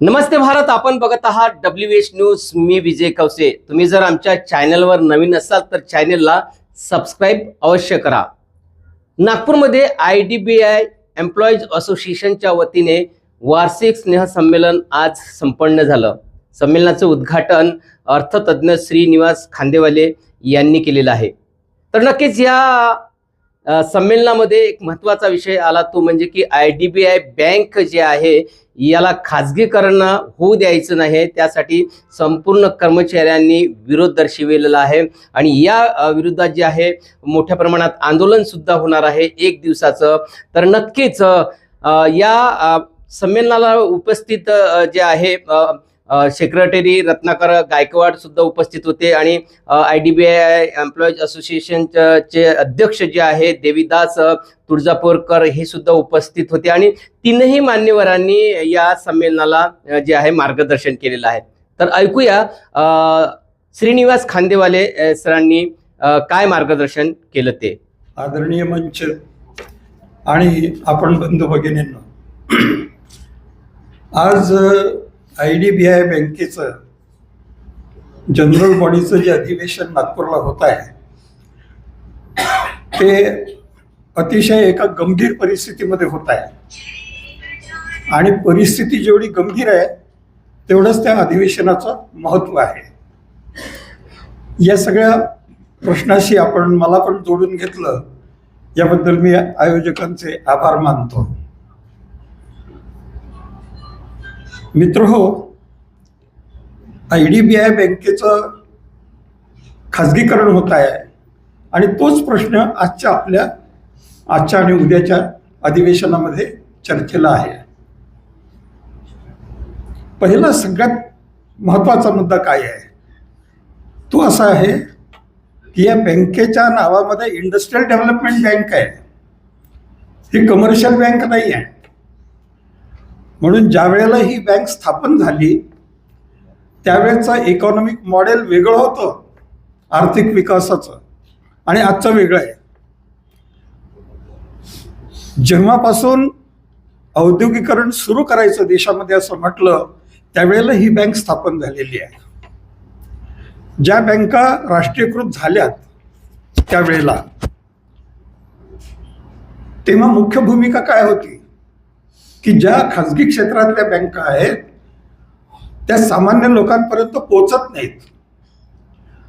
नमस्ते भारत आपण बघत आहात डब्ल्यू एच न्यूज मी विजय कवसे तुम्ही जर आमच्या चॅनलवर नवीन असाल तर चॅनलला सबस्क्राईब अवश्य करा. नागपूरमध्ये I D B I employees असोसिएशनच्या वतीने वार्षिक स्नेहसंमेलन आज संपन्न झालं. संमेलनाचं उद्घाटन अर्थतज्ज्ञ श्रीनिवास खांदेवाले यांनी केलेलं आहे. तर नक्कीच या संमेलनामध्ये एक महत्त्वाचा विषय आला तो म्हणजे की I D B I bank जे आहे याला खाजगीकरण होऊ द्यायचं नाही त्यासाठी संपूर्ण कर्मचाऱ्यांनी विरोध दर्शविलेला आहे. आणि या विरोधात जे आहे मोठ्या प्रमाणात आंदोलन सुद्धा होणार आहे एक दिवसाचं. तर नक्कीच या संमेलनाला उपस्थित जे आहे सेक्रेटरी रत्नाकर गायकवाड सुद्धा उपस्थित होते आणि I D B I employees असोसिएशनचे अध्यक्ष जे आहे देवीदास तुळजापूरकर हे सुद्धा उपस्थित होते आणि तीनही मान्यवरांनी या संमेलनाला जे आहे मार्गदर्शन केलेलं आहे. तर ऐकूया श्रीनिवास खांदेवाले सरांनी काय मार्गदर्शन केलं ते? आदरणीय मंच आणि आपण बंधू भगिनींना आज आय डी बी आय बँकेचं जनरल बॉडीचं जे अधिवेशन नागपूरला होत आहे ते अतिशय एका गंभीर परिस्थितीमध्ये होत आहे. आणि परिस्थिती जेवढी गंभीर आहे तेवढंच त्या अधिवेशनाचं महत्त्व आहे. या सगळ्या प्रश्नाशी आपण मला पण जोडून घेतलं. याबद्दल मी आयोजकांचे आभार मानतो. मित्र हो आय डी बी आय बँकेचं खाजगीकरण होत आहे. आणि तोच प्रश्न आजच्या आपल्या आजच्या आणि उद्याच्या अधिवेशनामध्ये चर्चेला आहे. पहिला सगळ्यात महत्त्वाचा मुद्दा काय आहे? तो असा आहे की या बँकेच्या नावामध्ये इंडस्ट्रियल डेव्हलपमेंट बँक आहे. ही कमर्शियल बँक नाही आहे. म्हणून ज्या वेळेला ही बँक स्थापन झाली त्यावेळेचं इकॉनॉमिक मॉडेल वेगळं होतं आर्थिक विकासाचं. आणि आजचं वेगळं आहे. जेव्हापासून औद्योगिकरण सुरू करायचं देशामध्ये असं म्हटलं त्यावेळेला ही बँक स्थापन झालेली आहे. ज्या बँका राष्ट्रीयकृत झाल्यात त्यावेळेला तेव्हा मुख्य भूमिका काय होती? की ज्या खाजगी क्षेत्रातल्या बँका आहेत त्या सामान्य लोकांपर्यंत पोचत नाहीत.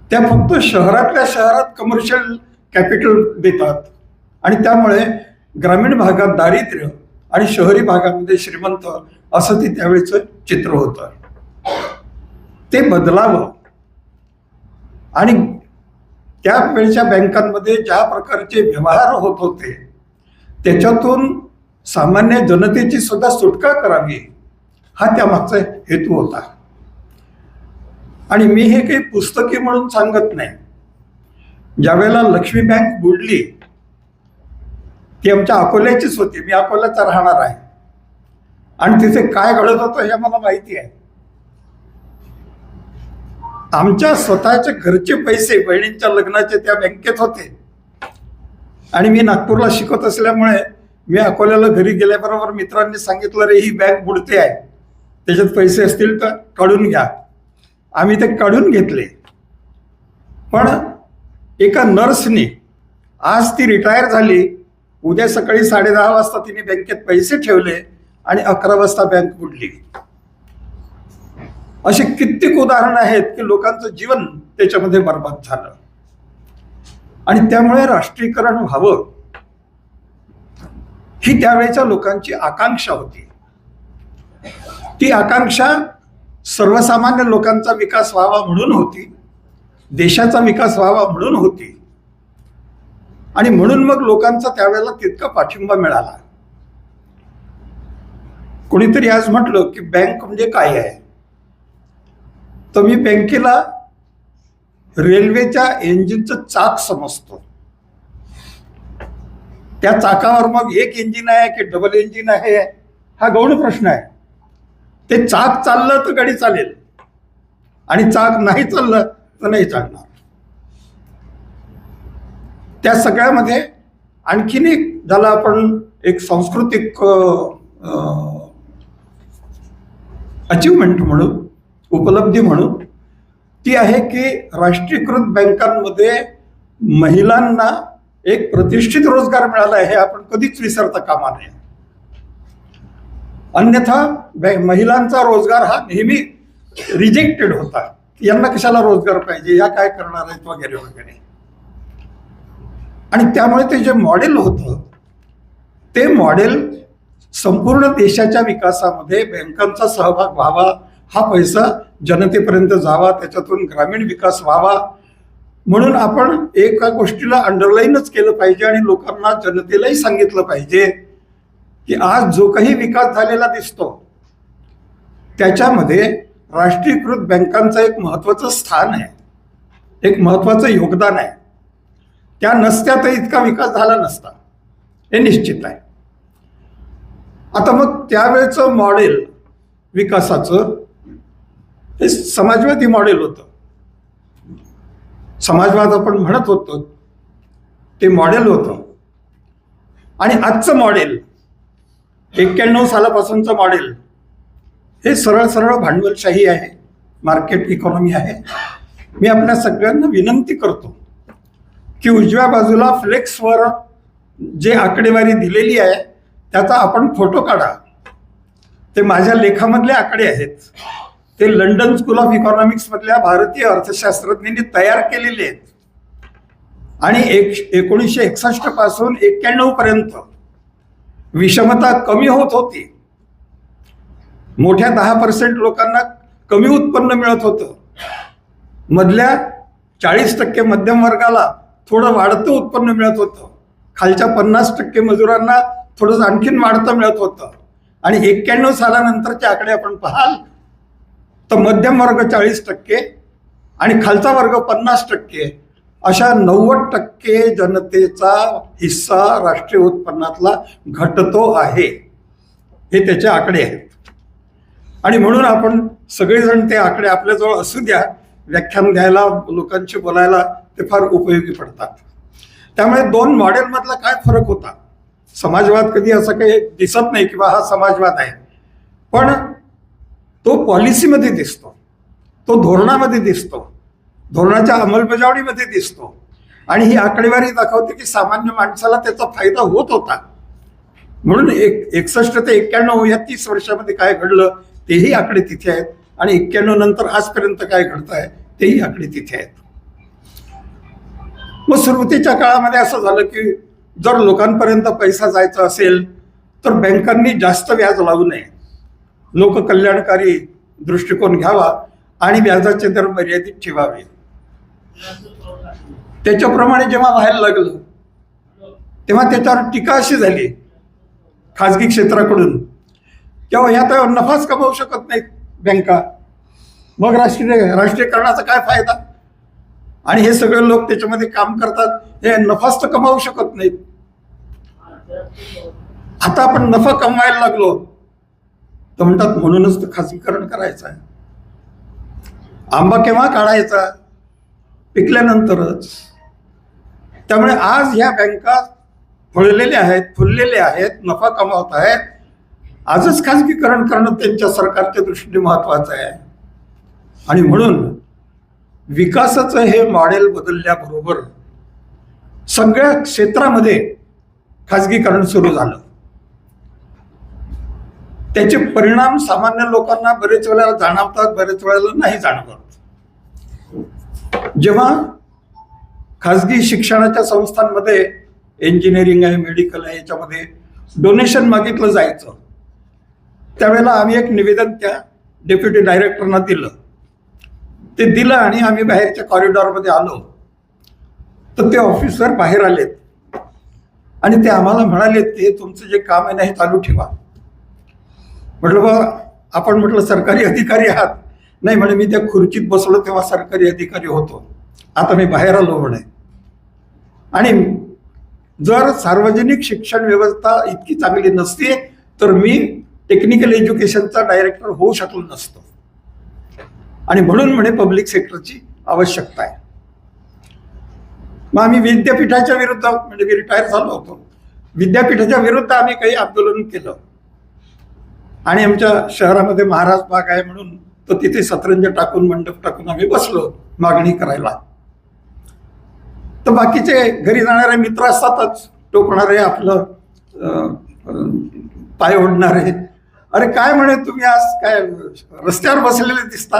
त्या फक्त शहरातल्या शहरात कमर्शियल कॅपिटल देतात. आणि त्यामुळे ग्रामीण भागात दारिद्र्य आणि शहरी भागामध्ये श्रीमंत असं ते त्यावेळेचं चित्र होतं. ते बदलावं. आणि त्यावेळच्या बँकांमध्ये ज्या प्रकारचे व्यवहार होत होते त्याच्यातून सामान्य जनतेची सुद्धा सुटका करावी हा त्यामागचा हेतू होता. आणि मी हे काही पुस्तके म्हणून सांगत नाही. ज्यावेळेला लक्ष्मी बँक बुडली ती आमच्या अकोल्याचीच होती. मी अकोल्याचा राहणार आहे. आणि तिथे काय घडत होतं हे मला माहिती आहे. आमच्या स्वतःच्या घरचे पैसे बहिणींच्या लग्नाचे त्या बँकेत होते. आणि मी नागपूरला शिकत असल्यामुळे मी अकोल्याला घरी गेल्याबरोबर मित्रांनी सांगितलं रे ही बँक बुडते आहे. त्याच्यात पैसे असतील तर काढून घ्या. आम्ही ते काढून घेतले. पण एका नर्सनी आज ती रिटायर झाली उद्या सकाळी साडेदहा वाजता तिने बँकेत पैसे ठेवले आणि अकरा वाजता बँक बुडली. अशी कित्येक उदाहरणं आहेत की लोकांचं जीवन त्याच्यामध्ये बर्बाद झालं. आणि त्यामुळे राष्ट्रीयकरण व्हावं. ही त्यावेळेच्या लोकांची आकांक्षा होती. ती आकांक्षा सर्वसामान्य लोकांचा विकास व्हावा म्हणून होती. देशाचा विकास व्हावा म्हणून होती. आणि म्हणून मग लोकांचा त्यावेळेला तितका पाठिंबा मिळाला. कोणीतरी आज म्हटलं की बँक म्हणजे काय आहे? तर मी बँकेला रेल्वेच्या इंजिनचं चाक समजतो. त्या चाकावर मग एक इंजिन आहे की डबल इंजिन आहे? हा गौण प्रश्न आहे. ते चाक चाललं तर गाडी चालेल. आणि चाक नाही चाललं तर नाही चालणार. त्या सगळ्यामध्ये आणखीन एक ज्याला आपण एक सांस्कृतिक अचिव्हमेंट म्हणून उपलब्धी म्हणून ती आहे की राष्ट्रीयकृत बँकांमध्ये महिलांना एक प्रतिष्ठित रोजगार मिळाला हे आपण कधीच विसरता कामा नये. अन्यथा महिलांचा रोजगार हा नेहमी रिजेक्टेड होता. यांना कशाला रोजगार पाहिजे? या काय करणार आहेत वगैरे वगैरे. आणि त्यामुळे ते जे मॉडेल होतं ते मॉडेल संपूर्ण देशाच्या विकासामध्ये बँकांचा सहभाग व्हावा हा पैसा जनतेपर्यंत जावा त्याच्यातून ग्रामीण विकास व्हावा म्हणून आपण एका गोष्टीला अंडरलाईनच केलं पाहिजे आणि लोकांना जनतेलाही सांगितलं पाहिजे की आज जो काही विकास झालेला दिसतो त्याच्यामध्ये राष्ट्रीयकृत बँकांचं एक महत्वाचं स्थान आहे. एक महत्वाचं योगदान आहे. त्या नसत्या तर इतका विकास झाला नसता. हे निश्चित आहे. आता मग त्यावेळेचं मॉडेल विकासाचं हे समाजवादी मॉडेल होतं. समाजवाद आपण म्हणत होतो ते मॉडेल होतं. आणि आजचं मॉडेल एक्क्याण्णव सालापासूनचं मॉडेल हे सरळ सरळ भांडवलशाही आहे मार्केट इकॉनॉमी आहे. मी आपल्या सगळ्यांना विनंती करतो की उजव्या बाजूला फ्लेक्सवर जे आकडेवारी दिलेली आहे त्याचा आपण फोटो काढा. ते माझ्या लेखामधले आकडे आहेत. ते लंडन स्कूल ऑफ इकॉनॉमिक्स मधल्या भारतीय अर्थशास्त्रज्ञांनी तयार केलेले आहेत. आणि एक एकोणीसशे एकसष्टपासून एक्क्याण्णव पर्यंत विषमता कमी होत होती. मोठ्या दहा पर्सेंट लोकांना कमी उत्पन्न मिळत होतं. मधल्या चाळीस टक्के मध्यम वर्गाला थोडं वाढतं उत्पन्न मिळत होतं. खालच्या पन्नास टक्के मजुरांना थोडंसं आणखीन वाढतं मिळत होतं. आणि एक्क्याण्णव सालानंतरचे आकडे आपण पाहाल तर मध्यम वर्ग चाळीस टक्के आणि खालचा वर्ग पन्नास टक्के. अशा नव्वद टक्के जनतेचा हिस्सा राष्ट्रीय उत्पन्नातला घटतो आहे. हे त्याचे आकडे आहेत. आणि म्हणून आपण सगळेजण ते आकडे आपल्याजवळ असू द्या. व्याख्यान द्यायला लोकांशी बोलायला ते फार उपयोगी पडतात. त्यामुळे दोन मॉडेलमधला काय फरक होता? समाजवाद कधी असं काही दिसत नाही किंवा हा समाजवाद आहे. पण तो पॉलिसीमध्ये दिसतो. तो धोरणामध्ये दिसतो. धोरणाच्या अंमलबजावणीमध्ये दिसतो. आणि ही आकडेवारी दाखवते की सामान्य माणसाला त्याचा फायदा होत होता. म्हणून एक एकसष्ट ते एक्क्याण्णव या तीस वर्षामध्ये काय घडलं तेही आकडे तिथे आहेत. आणि एक्क्याण्णव नंतर आजपर्यंत काय घडत आहे तेही आकडे तिथे आहेत. मग सुरुवातीच्या काळामध्ये असं झालं की जर लोकांपर्यंत पैसा जायचा असेल तर बँकांनी जास्त व्याज लावू नये. लोककल्याणकारी दृष्टिकोन घ्यावा आणि व्याजाचे दर मर्यादित ठेवावे. त्याच्याप्रमाणे जेव्हा व्हायला लागलं तेव्हा त्याच्यावर टीका अशी झाली खाजगी क्षेत्राकडून तेव्हा तर नफाच कमावू शकत नाहीत बँका. मग राष्ट्रीय राष्ट्रीयकरणाचा काय फायदा? आणि हे सगळे लोक त्याच्यामध्ये काम करतात हे नफाच तर कमावू शकत नाहीत. आता आपण नफा कमवायला लागलो तर म्हणतात म्हणूनच तर खाजगीकरण करायचं आहे. आंबा केव्हा काढायचा? पिकल्यानंतरच. त्यामुळे आज ह्या बँका फळलेले आहेत फुललेल्या आहेत नफा कमावत आहेत. आजच खाजगीकरण करणं त्यांच्या सरकारच्या दृष्टीने महत्वाचं आहे. आणि म्हणून विकासाचं हे मॉडेल बदलल्याबरोबर सगळ्या क्षेत्रामध्ये खाजगीकरण सुरू झालं. त्याचे परिणाम सामान्य लोकांना बरेच वेळेला जाणवतात बरेच वेळेला नाही जाणवत. जेव्हा खाजगी शिक्षणाच्या संस्थांमध्ये इंजिनिअरिंग आहे मेडिकल आहे याच्यामध्ये डोनेशन मागितलं जायचं त्यावेळेला आम्ही एक निवेदन त्या डेप्युटी डायरेक्टरना दिलं. ते दिलं आणि आम्ही बाहेरच्या कॉरिडॉरमध्ये आलो. तर ते ऑफिसर बाहेर आलेत. आणि ते आम्हाला म्हणाले की हे तुमचं जे काम आहे ना हे चालू ठेवा. म्हटलं बा आपण म्हटलं सरकारी अधिकारी आहात. नाही म्हणे मी त्या खुर्चीत बसलो तेव्हा सरकारी अधिकारी होतो. आता मी बाहेर आलो म्हणे. आणि जर सार्वजनिक शिक्षण व्यवस्था इतकी चांगली नसती तर मी टेक्निकल एज्युकेशनचा डायरेक्टर होऊ शकलो नसतो. आणि म्हणून म्हणे पब्लिक सेक्टरची आवश्यकता आहे. मग आम्ही विद्यापीठाच्या विरुद्ध म्हणजे मी रिटायर झालो होतो. विद्यापीठाच्या विरुद्ध आम्ही काही आंदोलन केलं. आणि आमच्या शहरामध्ये महाराज बाग आहे म्हणून तो तिथे सतरंज टाकून मंडप टाकून आम्ही बसलो मागणी करायला. तर बाकीचे घरी जाणारे मित्र असतातच टोकणारे आपलं पाय ओढणारे. अरे काय म्हणे तुम्ही आज? काय रस्त्यावर बसलेले दिसता?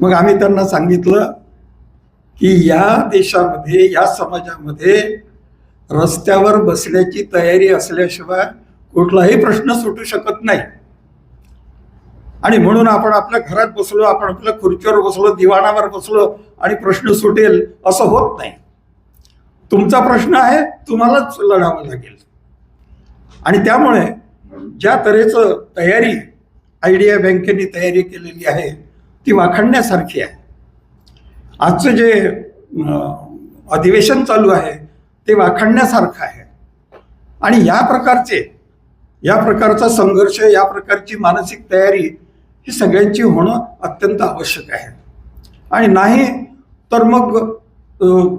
मग आम्ही त्यांना सांगितलं की या देशामध्ये या समाजामध्ये रस्त्यावर बसण्याची तयारी असल्याशिवाय कुठलाही प्रश्न सुटू शकत नाही. आणि म्हणून आपण आपल्या घरात बसलो आपण आपल्या खुर्चीवर बसलो दिवाणावर बसलो आणि प्रश्न सुटेल असं होत नाही. तुमचा प्रश्न आहे तुम्हालाच लढावं लागेल. आणि त्यामुळे ज्या तऱ्हेचं तयारी आयडिया बँकेने तयारी केलेली आहे ती वाखाणण्यासारखी आहे. आजचं जे अधिवेशन चालू आहे ते वाखाणण्यासारखं आहे. आणि या प्रकारचे या प्रकारचा संघर्ष या प्रकारची मानसिक तयारी ही सगळ्यांची होणं अत्यंत आवश्यक आहे. आणि नाही तर मग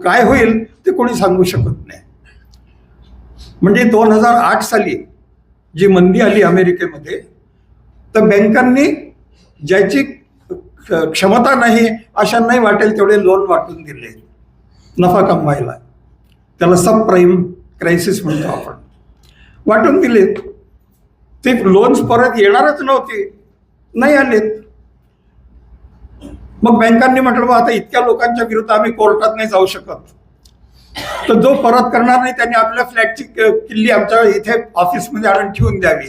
काय होईल ते कोणी सांगू शकत नाही. म्हणजे दोन हजार आठ साली जी मंदी आली अमेरिकेमध्ये तर बँकांनी ज्याची क्षमता नाही अशांनाही वाटेल तेवढे लोन वाटून दिले. नफा कमवायला. त्याला सब प्राईम क्रायसिस म्हणतो आपण. वाटून दिलेत ते लोन्स परत येणारच नव्हते. नाही आलेत मग बँकांनी म्हटलं बा आता इतक्या लोकांच्या विरुद्ध आम्ही कोर्टात नाही जाऊ शकत. तर जो परत करणार नाही त्यांनी आपल्या फ्लॅटची किल्ली आमच्या इथे ऑफिसमध्ये आणून ठेवून द्यावी.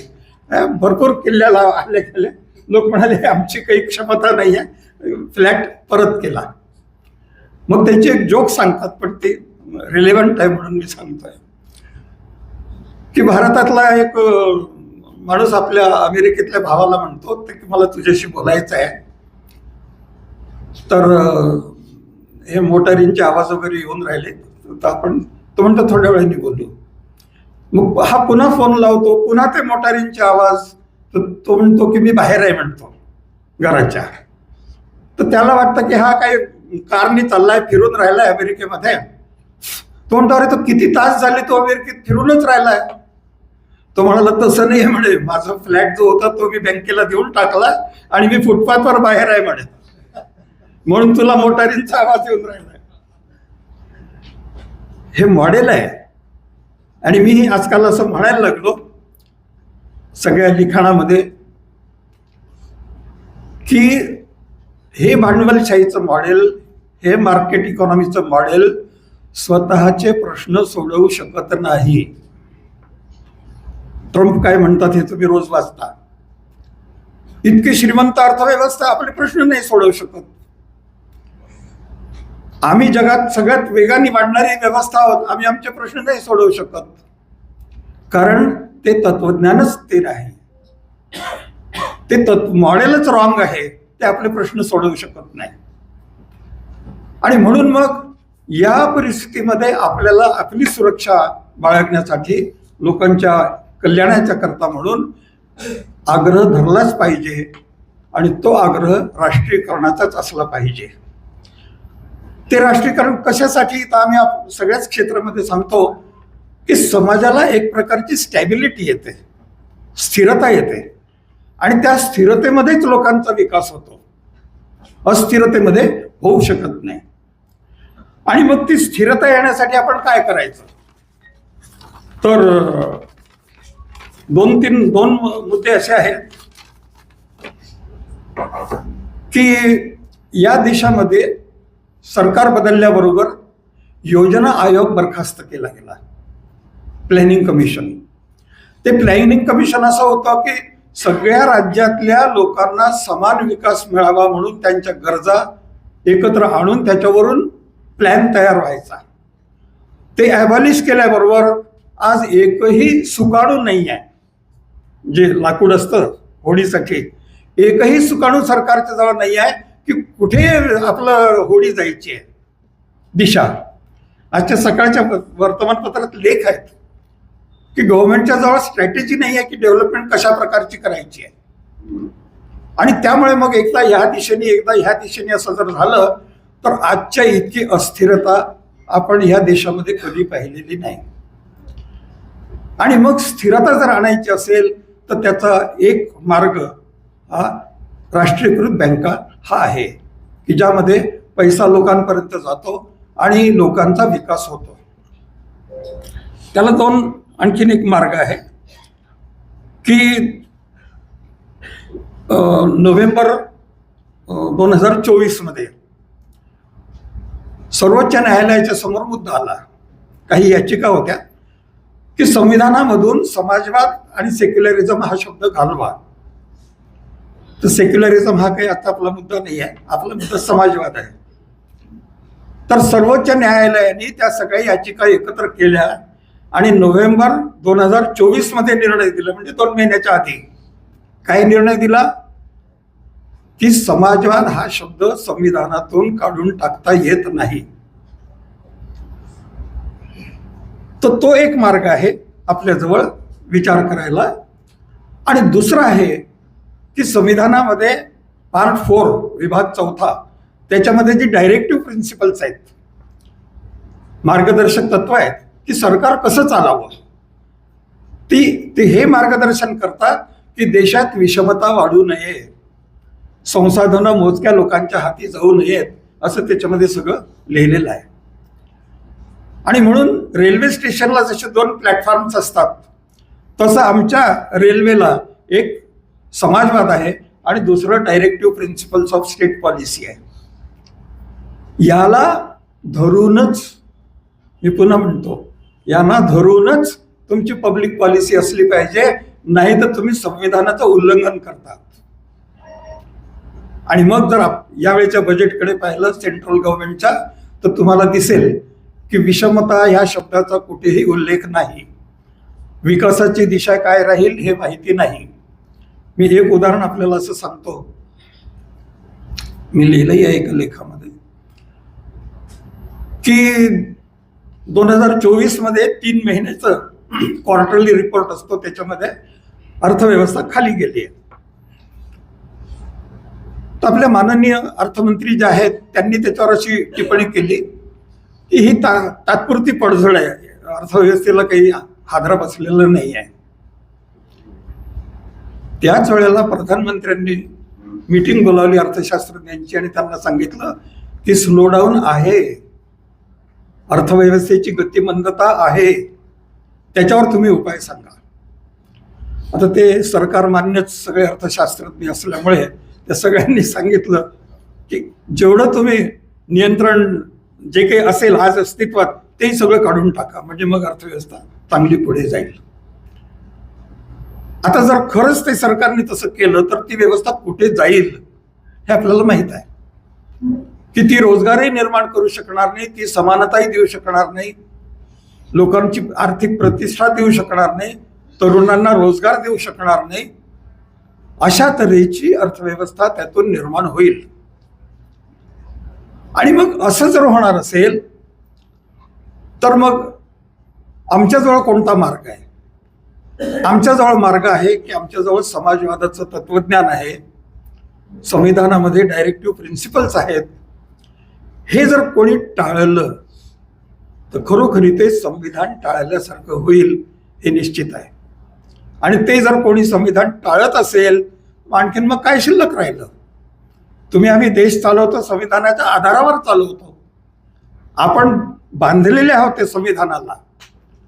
भरपूर किल्ल्याला आले गेले. लोक म्हणाले आमची काही क्षमता नाही आहे. फ्लॅट परत केला. मग त्यांचे एक जोक सांगतात पण ते रिलेव्हंट आहे म्हणून मी सांगतोय. की भारतातला एक माणूस आपल्या अमेरिकेतल्या भावाला म्हणतो ते की मला तुझ्याशी बोलायचं आहे. तर हे मोटारींचे आवाज वगैरे येऊन राहिले. तर आपण तो म्हणतो थोड्या वेळाने बोलू. मग हा पुन्हा फोन लावतो पुन्हा ते मोटारींचे आवाज तर तो म्हणतो की मी बाहेर आहे म्हणतो घराच्या. तर त्याला वाटतं की हा काही कारनी चाललाय फिरून राहिलाय अमेरिकेमध्ये. तो म्हणतो अरे तो किती तास झाले तो अमेरिकेत फिरूनच राहिलाय. तो म्हणाला तसं नाही आहे म्हणे. माझा फ्लॅट जो होता तो मी बँकेला देऊन टाकला आणि मी फुटपाथवर बाहेर आहे म्हणे. म्हणून तुला मोटारींचा आवाज येऊन राहिला हे मॉडेल आहे. आणि मी आजकाल असं म्हणायला लागलो सगळ्या लिखाणामध्ये की हे भांडवलशाहीचं मॉडेल हे मार्केट इकॉनॉमीचं मॉडेल स्वतःचे प्रश्न सोडवू शकत नाही. ट्रम्प काय म्हणतात हे तुम्ही रोज वाचता. इतकी श्रीमंत अर्थव्यवस्था आपले प्रश्न नाही सोडवू शकत. आम्ही जगात सगळ्यात वेगाने वाढणारी व्यवस्था आहोत आम्ही आमचे प्रश्न नाही सोडवू शकत. कारण ते तत्वज्ञानच स्थिर आहे. ते तत्व मॉडेलच रॉंग आहे ते आपले प्रश्न सोडवू शकत नाही. आणि म्हणून मग या परिस्थितीमध्ये आपल्याला आपली सुरक्षा बाळगण्यासाठी लोकांच्या कल्याणाच्या करता म्हणून आग्रह धरलाच पाहिजे आणि तो आग्रह राष्ट्रीयकरणाचाच असला पाहिजे. ते राष्ट्रीयकरण कशासाठी? तर आम्ही सगळ्याच क्षेत्रामध्ये सांगतो की समाजाला एक प्रकारची स्टॅबिलिटी येते स्थिरता येते आणि त्या स्थिरतेमध्येच लोकांचा विकास होतो. अस्थिरतेमध्ये होऊ शकत नाही. आणि मग ती स्थिरता येण्यासाठी आपण काय करायचं? तर दोन तीन दोन मुद्दे असे आहेत की या देशामध्ये सरकार बदलल्याबरोबर योजना आयोग बरखास्त केला गेला. प्लॅनिंग कमिशन ते प्लॅनिंग कमिशन असं होतं की सगळ्या राज्यातल्या लोकांना समान विकास मिळावा म्हणून त्यांच्या गरजा एकत्र आणून त्याच्यावरून प्लॅन तयार व्हायचा. ते ॲबॉलिश केल्याबरोबर आज एकही सुकाणू नाही आहे. जे लाकूड असतं होडीसाठी एकही सुकाणू सरकारच्या जवळ नाही आहे की कुठे आपलं होडी जायची आहे. दिशा. आजच्या सकाळच्या वर्तमानपत्रात लेख आहेत की गव्हर्नमेंटच्या जवळ स्ट्रॅटेजी नाही आहे की डेव्हलपमेंट कशा प्रकारची करायची आहे. आणि त्यामुळे मग एकदा ह्या दिशेने एकदा ह्या दिशेने असं जर झालं तर आजच्या इतकी अस्थिरता आपण ह्या देशामध्ये कधी पाहिलेली नाही. आणि मग स्थिरता जर आणायची असेल तर त्याचा एक मार्ग हा राष्ट्रीयकृत बँका हा आहे की ज्यामध्ये पैसा लोकांपर्यंत जातो आणि लोकांचा विकास होतो. त्याला दोन आणखीन एक मार्ग आहे की नोव्हेंबर दोन हजार चोवीसमध्ये सर्वोच्च न्यायालयाच्या समोर मुद्दा आला. काही याचिका होत्या. की संविधानामधून समाजवाद आणि सेक्युलरिझम हा शब्द घालवा. तर सेक्युलरिझम हा काही आता आपला मुद्दा नाही आहे. आपला मुद्दा समाजवाद आहे. तर सर्वोच्च न्यायालयाने त्या सगळ्या याचिका एकत्र केल्या आणि नोव्हेंबर दोन हजार चोवीसमध्ये निर्णय दिला म्हणजे दोन महिन्याच्या आधी. काय निर्णय दिला? की समाजवाद हा शब्द संविधानातून काढून टाकता येत नाही. तर तो एक मार्ग आहे आपल्याजवळ विचार करायला. आणि दुसरा आहे की संविधानामध्ये पार्ट फोर विभाग चौथा त्याच्यामध्ये जी डायरेक्टिव्ह प्रिन्सिपल्स आहेत मार्गदर्शक तत्व आहेत की सरकार कसं चालावं? ती ते हे मार्गदर्शन करतात की देशात विषमता वाढू नये संसाधनं मोजक्या लोकांच्या हाती जाऊ नयेत असं त्याच्यामध्ये सगळं लिहिलेलं आहे. आणि म्हणून रेल्वे स्टेशनला जसे दोन प्लॅटफॉर्म्स असतात तसं आमच्या रेल्वेला एक समाजवाद आहे आणि दुसरं directive principles of state policy आहे. याला धरूनच मी पुन्हा म्हणतो यांना धरूनच तुमची पब्लिक पॉलिसी असली पाहिजे नाही तर तुम्ही संविधानाचं उल्लंघन करतात. आणि मग जर यावेळेच्या बजेटकडे पाहिलं सेंट्रल गव्हर्नमेंटच्या तर तुम्हाला दिसेल की विषमता ह्या शब्दाचा कुठेही उल्लेख नाही. विकासाची दिशा काय राहील हे माहिती नाही. मी एक उदाहरण आपल्याला असं सांगतो. मी लिहिलंही आहे एका लेखामध्ये. की दोन हजार चोवीसमध्ये तीन महिन्याचं क्वार्टरली रिपोर्ट असतो त्याच्यामध्ये अर्थव्यवस्था खाली गेली आहे. तर आपल्या माननीय अर्थमंत्री जे आहेत त्यांनी त्याच्यावर अशी टिप्पणी केली. की ही ता तात्पुरती पडझड आहे. अर्थव्यवस्थेला काही हादरा बसलेला नाही आहे. त्याच वेळेला प्रधानमंत्र्यांनी मीटिंग बोलावली अर्थशास्त्रज्ञांची आणि त्यांना सांगितलं की स्लोडाऊन आहे. अर्थव्यवस्थेची गतिमंदता आहे. त्याच्यावर तुम्ही उपाय सांगा. आता ते सरकार मान्यच सगळे अर्थशास्त्रज्ञ असल्यामुळे त्या सगळ्यांनी सांगितलं की जेवढं तुम्ही नियंत्रण जे काही असेल आज अस्तित्वात तेही सगळं काढून टाका. म्हणजे मग अर्थव्यवस्था चांगली पुढे जाईल. आता जर खरंच ते सरकारने तसं केलं तर ती व्यवस्था कुठे जाईल हे आपल्याला माहीत आहे. की ती रोजगारही निर्माण करू शकणार नाही ती समानताही देऊ शकणार नाही लोकांची आर्थिक प्रतिष्ठा देऊ शकणार नाही तरुणांना रोजगार देऊ शकणार नाही अशा तऱ्हेची अर्थव्यवस्था त्यातून निर्माण होईल. आणि मग असं जर होणार असेल तर मग आमच्याजवळ कोणता मार्ग आहे? आमच्याजवळ मार्ग आहे की आमच्याजवळ समाजवादाचं तत्वज्ञान आहे संविधानामध्ये डायरेक्टिव्ह प्रिन्सिपल्स आहेत. हे जर कोणी टाळलं तर खरोखरी ते संविधान टाळल्यासारखं होईल हे निश्चित आहे. आणि ते जर कोणी संविधान टाळत असेल मग आणखीन मग काय शिल्लक राहिलं? तुम्ही आम्ही देश चालवतो संविधानाच्या आधारावर चालवतो. आपण बांधलेले आहोत ते संविधानाला.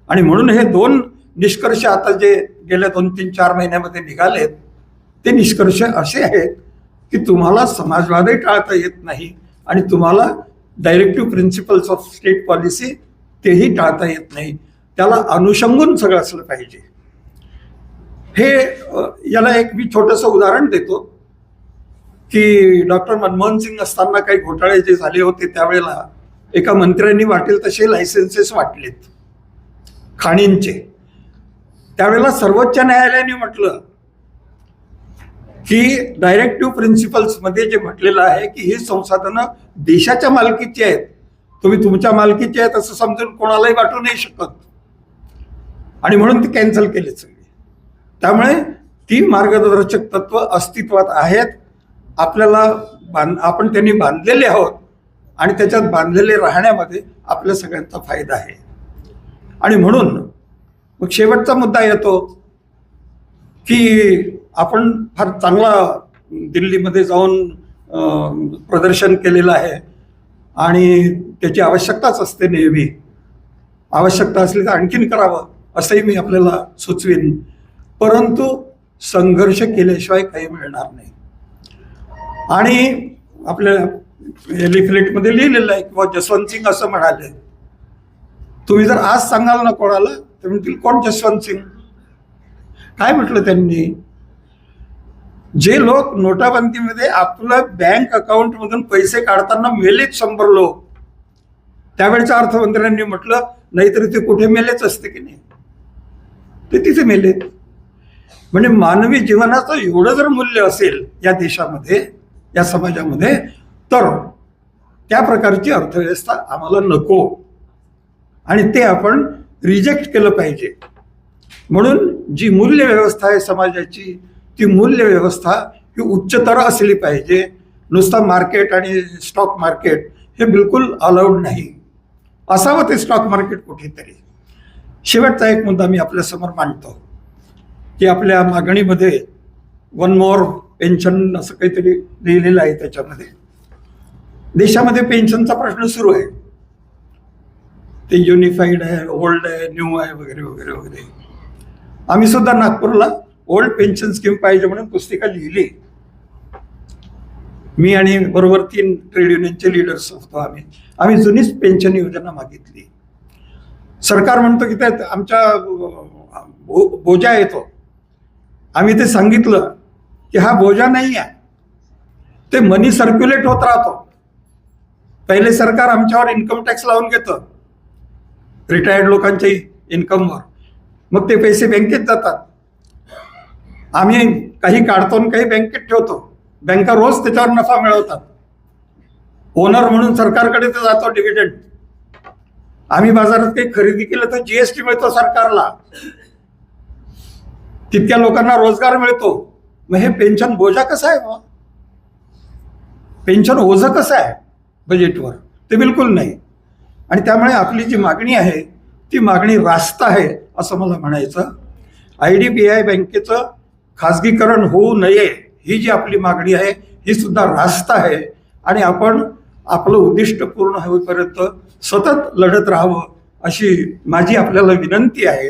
आणि म्हणून हे दोन निष्कर्ष आता जे गेल्या दोन तीन चार महिन्यामध्ये निघालेत ते निष्कर्ष असे आहेत की तुम्हाला समाजवादही टाळता येत नाही आणि तुम्हाला directive principles of state policy तेही टाळता येत नाही. त्याला अनुषंगून सगळं असलं पाहिजे. हे याला एक मी छोटंसं उदाहरण देतो. की डॉक्टर मनमोहन सिंग असताना काही घोटाळे जे झाले होते त्यावेळेला एका मंत्र्यांनी वाटेल तसे लायसन्सेस वाटलेत. खाणींचे. त्यावेळेला सर्वोच्च न्यायालयाने म्हटलं की डायरेक्टिव्ह प्रिन्सिपल्समध्ये जे म्हटलेलं आहे की ही संसाधनं देशाच्या मालकीची आहेत. तुम्ही तुमच्या मालकीची आहेत असं समजून कोणालाही वाटू नाही शकत. आणि म्हणून ती कॅन्सल केले सगळी. त्यामुळे ती मार्गदर्शक तत्व अस्तित्वात आहेत. आपल्याला बांध आपण त्यांनी बांधलेले आहोत आणि त्याच्यात बांधलेले राहण्यामध्ये आपल्या सगळ्यांचा फायदा आहे. आणि म्हणून मग शेवटचा मुद्दा येतो की आपण फार चांगला दिल्लीमध्ये जाऊन प्रदर्शन केलेलं आहे आणि त्याची आवश्यकताच असते नेहमी. आवश्यकता असली तर आणखीन करावं असंही मी आपल्याला सुचवीन. परंतु संघर्ष केल्याशिवाय काही मिळणार नाही. आणि आपल्या लिफलेटमध्ये लिहिलेलं आहे किंवा जसवंत सिंग असं म्हणाले. तुम्ही जर आज सांगाल ना कोणाला तर म्हणतील कोण जसवंत सिंग? काय म्हटलं त्यांनी? जे लोक नोटाबंदीमध्ये आपलं बँक अकाउंटमधून पैसे काढताना मेलेच शंभर लोक. त्यावेळेच्या अर्थमंत्र्यांनी म्हटलं नाहीतरी ते कुठे मेलेच असते की नाही? ते तिथे मेलेत. म्हणजे मानवी जीवनाचं एवढं जर मूल्य असेल या देशामध्ये या समाजामध्ये तर त्या प्रकारची अर्थव्यवस्था आम्हाला नको. आणि ते आपण रिजेक्ट केलं पाहिजे. म्हणून जी मूल्य व्यवस्था आहे समाजाची ती मूल्य व्यवस्था ही उच्चतर असली पाहिजे. नुसता मार्केट आणि स्टॉक मार्केट हे बिलकुल अलाउड नाही. असावं ते स्टॉक मार्केट कुठेतरी. शेवटचा एक मुद्दा मी आपल्यासमोर मांडतो. की आपल्या मागणीमध्ये वन मोर पेन्शन असं काहीतरी लिहिलेलं आहे त्याच्यामध्ये. देशामध्ये पेन्शनचा प्रश्न सुरू आहे. ते युनिफाईड आहे ओल्ड आहे न्यू आहे वगैरे वगैरे वगैरे. आम्ही सुद्धा नागपूरला ओल्ड पेन्शन स्कीम पाहिजे म्हणून पुस्तिका लिहिली. मी आणि बरोबर तीन ट्रेड युनियनचे लिडर्स होतो आम्ही. आम्ही जुनीच पेन्शन योजना मागितली. सरकार म्हणतो की त्यात आमच्या बोजा येतो. आम्ही ते सांगितलं. की हा बोजा नाही आहे. ते मनी सर्क्युलेट होत राहतो. पहिले सरकार आमच्यावर इन्कम टॅक्स लावून घेतं. रिटायर्ड लोकांच्या इन्कमवर मग ते पैसे बँकेत जातात. आम्ही काही काढतो आणि काही बँकेत ठेवतो. बँका रोज त्याच्यावर नफा मिळवतात. ओनर म्हणून सरकारकडे तर जातो डिव्हिडंड आम्ही बाजारात काही खरेदी केलं तर जीएसटी मिळतो सरकारला. तितक्या लोकांना रोजगार मिळतो. मग हे पेन्शन बोजा कसं आहे मग पेन्शन ओझं कसं आहे बजेटवर ते बिलकुल नाही. आणि त्यामुळे आपली जी मागणी आहे ती मागणी रास्त आहे असं मला म्हणायचं. आय डी बी आय बँकेचं खाजगीकरण होऊ नये ही जी आपली मागणी आहे ही सुद्धा रास्त आहे. आणि आपण आपलं उद्दिष्ट पूर्ण होईपर्यंत सतत लढत राहावं अशी माझी आपल्याला विनंती आहे.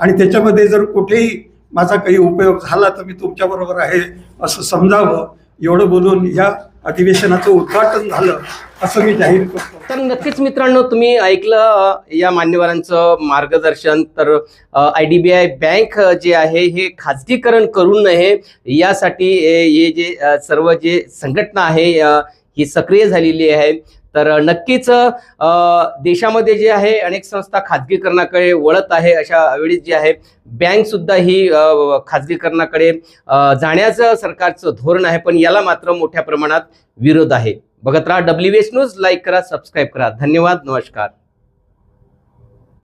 आणि त्याच्यामध्ये जर कुठेही माझा काही उपयोग झाला तर मी तुमच्याबरोबर आहे असं समजावं. एवढं बोलून या अधिवेशनाचं उद्घाटन झालं असं मी जाहीर करतो. तर नक्कीच मित्रांनो तुम्ही ऐकलं या मान्यवरांचं मार्गदर्शन. तर I D B I bank जे आहे हे खाजगीकरण करू नये. यासाठी हे जे सर्व जे संघटना आहे ही सक्रिय झालेली आहे. तर नक्कीच देशामध्ये जे आहे अनेक संस्था खाजगीकरणाकडे वळत आहे अशा वेळी जी आहे बँक सुद्धा ही खाजगीकरणाकडे जाण्याचं सरकारचं धोरण आहे पण याला मात्र मोठ्या प्रमाणात विरोध आहे. बघत राहा डब्ल्यू एच न्यूज लाईक करा सबस्क्राईब करा. धन्यवाद नमस्कार.